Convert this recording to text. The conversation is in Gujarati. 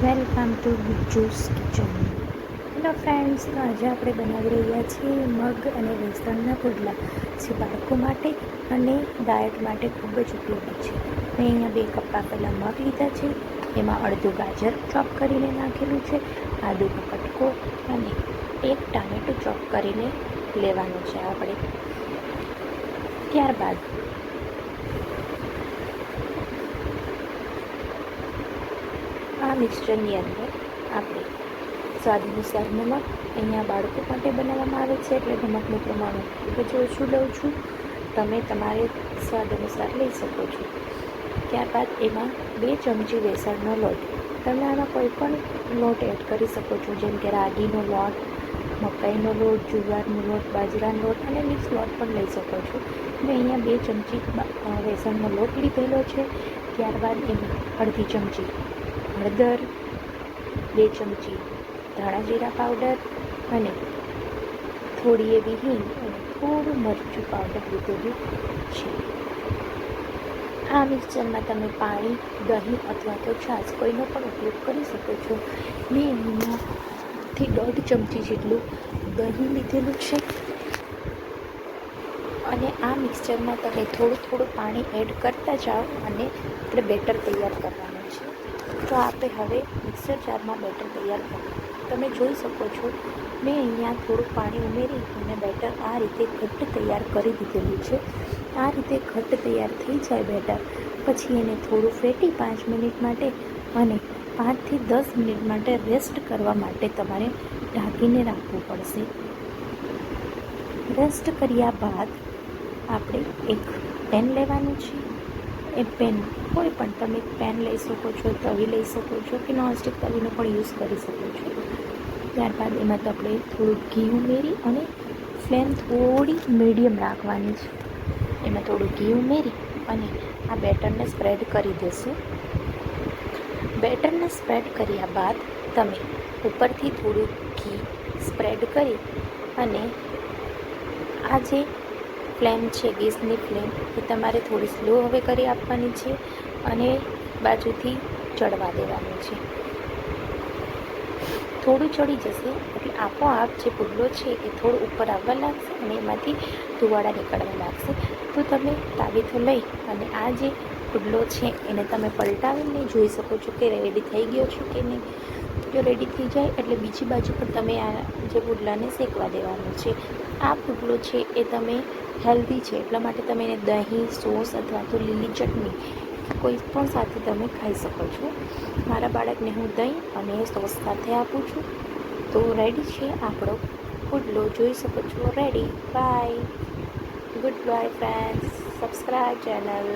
Welcome to Gujjus kitchen hello friends તો આજે આપણે બનાવી રહ્યા છીએ મગ અને વેસણના પુડલા. જે બાળકો માટે અને ડાયટ માટે ખૂબ જ ઉપયોગી છે. મેં અહીંયા બે કપ પહેલાં મગ લીધા છે. એમાં અડધું ગાજર ચોપ કરીને નાખેલું છે આદુનો કટકો અને એક ટામેટું ચોપ કરીને લેવાનું છે આપણે. ત્યારબાદ આ મિક્સચરની અંદર આપણે સ્વાદ અનુસાર નમક અહીંયા બાળકો માટે બનાવવામાં આવે છે. એટલે નમકનું પ્રમાણ ખૂબ જ ઓછું લઉં છું. તમે તમારે સ્વાદ અનુસાર લઈ શકો છો. ત્યારબાદ એમાં બે ચમચી બેસનનો લોટ. તમે આમાં કોઈ પણ લોટ એડ કરી શકો છો. જેમ કે રાગીનો લોટ, મકાઈનો લોટ, જુવારનો લોટ, બાજરાનો લોટ અને મિક્સ લોટ પણ લઈ શકો છો. મેં અહીંયા બે ચમચી બેસનનો લોટ લીધેલો છે. ત્યારબાદ એમાં અડધી ચમચી હળદર, બે ચમચી ધાણા જીરા પાવડર અને થોડી એવી હિંગ અને થોડું મરચું પાવડર લીધેલું છે. આ મિક્સરમાં તમે પાણી, દહીં અથવા તો છાશ કોઈનો પણ ઉપયોગ કરી શકો છો. મેં એમાંથી દોઢ ચમચી જેટલું દહીં લીધેલું છે. અને આ મિક્સચરમાં તમે થોડું થોડું પાણી એડ કરતા જાઓ અને આપણે બેટર તૈયાર કરવાનું તો આપણે હવે મિક્સર જારમાં બેટર તૈયાર કરીએ. તમે જોઈ શકો છો, મેં અહીંયા થોડું પાણી ઉમેરી અને બેટર આ રીતે ઘટ્ટ તૈયાર કરી દીધેલું છે. આ રીતે ઘટ્ટ તૈયાર થઈ જાય બેટર. પછી એને થોડું ફેટી પાંચ મિનિટ માટે અને પાંચથી દસ મિનિટ માટે રેસ્ટ કરવા માટે તમારે ઢાંકીને રાખવું પડશે. રેસ્ટ કર્યા બાદ આપણે એક પેન લેવાનું છે. એ પેન કોઈ પણ તમે પેન લઈ શકો છો, તવી લઈ શકો છો કે નોનસ્ટિક તવીનો પણ યુઝ કરી શકો છો. ત્યારબાદ એમાં તો આપણે થોડું ઘી ઉમેરી અને ફ્લેમ થોડી મીડિયમ રાખવાની છે. એમાં થોડું ઘી ઉમેરી અને આ બેટરને સ્પ્રેડ કરી દેશું. બેટરને સ્પ્રેડ કર્યા બાદ તમે ઉપરથી થોડું ઘી સ્પ્રેડ કરી અને આ જે ફ્લેમ છે, ગેસની ફ્લેમ, એ તમારે થોડી સ્લો હવે કરી આપવાની છે અને બાજુથી ચડવા દેવાનું છે. થોડું ચડી જશે, એટલે આપોઆપ જે પુડલો છે એ થોડું ઉપર આવવા લાગશે અને એમાંથી ધુવાડા નીકળવા લાગશે. તો તમે તાવીથો લઈ અને આ જે પુડલો છે એને તમે પલટાવીને જોઈ શકો છો કે રેડી થઈ ગયો છે કે નહીં. જો રેડી થઈ જાય, એટલે બીજી બાજુ પર તમે આ જે પુડલાને શેકવા દેવાનું છે. આ પુડલો છે એ તમે હેલ્ધી છે, એટલા માટે તમે એને દહીં, સોસ અથવા તો લીલી ચટણી કોઈ પણ સાથે તમે ખાઈ શકો છો. મારા બાળકને હું દહીં અને સોસ સાથે આપું છું. તો રેડી છે આપણો પુડલો. જોઈ શકો છો ready bye good bye friends subscribe channel